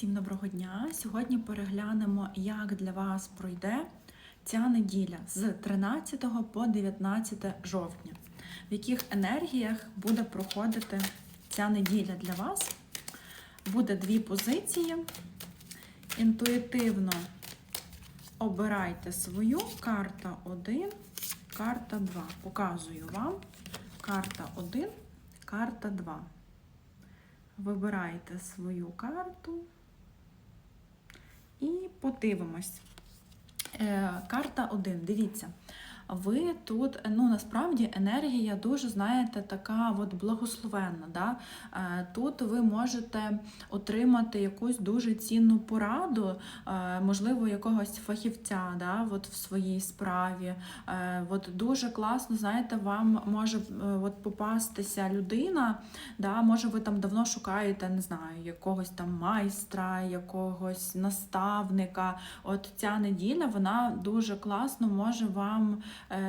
Всім доброго дня! Сьогодні переглянемо, як для вас пройде ця неділя з 13 по 19 жовтня, в яких енергіях буде проходити ця неділя для вас. Буде дві позиції. Інтуїтивно обирайте свою карта 1, карта 2. Показую вам карта 1, карта 2. Вибирайте свою карту і подивимось. Е, карта 1. Дивіться. Ви тут, ну насправді енергія дуже, знаєте, така от благословенна. Да? Е, Тут ви можете отримати якусь дуже цінну пораду, е, можливо, якогось фахівця да? от в своїй справі. Е, От дуже класно, знаєте, вам може от попастися людина, да? може ви там давно шукаєте, не знаю, якогось там майстра, якогось наставника. От ця неділя вона дуже класно може вам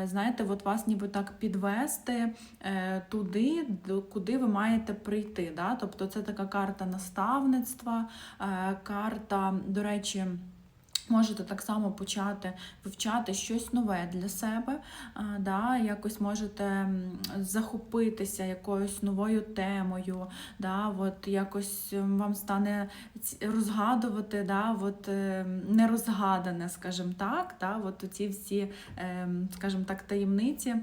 знаєте, от вас ніби так підвести е, туди, куди ви маєте прийти. Да? Тобто це така карта наставництва, е, карта, до речі. Можете так само почати вивчати щось нове для себе, да, якось можете захопитися якоюсь новою темою, да, от якось вам стане розгадувати, да, от, е, нерозгадане, скажімо так, да, от ці всі, е, скажімо так, таємниці.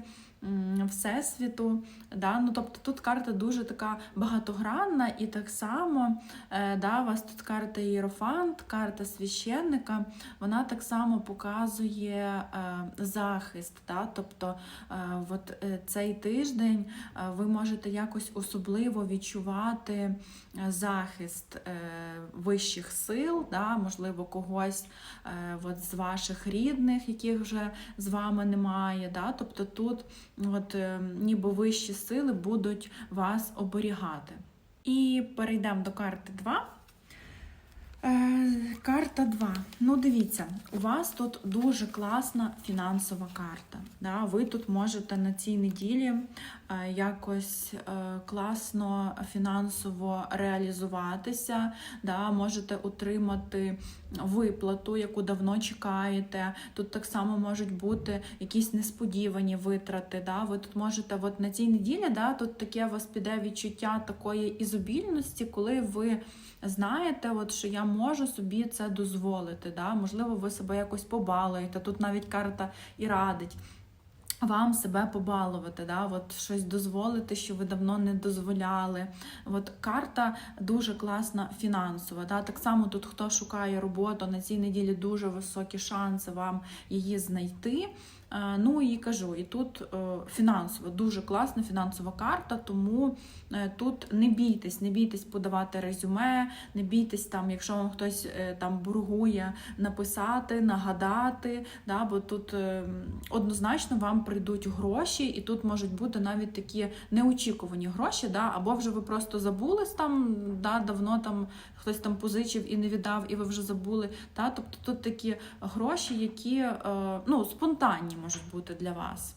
Всесвіту, да? ну, тобто тут карта дуже така багатогранна, і так само е, да, у вас тут карта Єрофант, карта священника, вона так само показує е, захист. Да? Тобто е, от, цей тиждень ви можете якось особливо відчувати захист вищих сил, да? можливо, когось от, з ваших рідних, яких вже з вами немає. Да? Тобто тут от, е, ніби вищі сили будуть вас оберігати. І перейдемо до карти 2. Карта 2. Ну, дивіться, у вас тут дуже класна фінансова карта. Да? Ви тут можете на цій неділі е, якось е, класно фінансово реалізуватися, да? можете отримати виплату, яку давно чекаєте. Тут так само можуть бути якісь несподівані витрати. Да? Ви тут можете от на цій неділі, да, тут таке у вас піде відчуття такої ізобільності, коли ви знаєте, от, що я можу собі це дозволити. Да? Можливо, ви себе якось побалуєте. Тут навіть карта і радить. Вам себе побалувати, да? от щось дозволити, що ви давно не дозволяли. От карта дуже класна фінансова. Да? Так само тут, хто шукає роботу на цій неділі, дуже високі шанси вам її знайти. Е, Ну і кажу, і тут е, фінансова, дуже класна фінансова карта, тому е, тут не бійтесь, не бійтесь подавати резюме, не бійтесь там, якщо вам хтось там боргує, написати, нагадати, да, бо тут е, однозначно вам прийдуть гроші, і тут можуть бути навіть такі неочікувані гроші, да, або вже ви просто забулись там, да, давно там хтось там позичив і не віддав, і ви вже забули. Да, тобто тут такі гроші, які е, ну, спонтанні можуть бути для вас.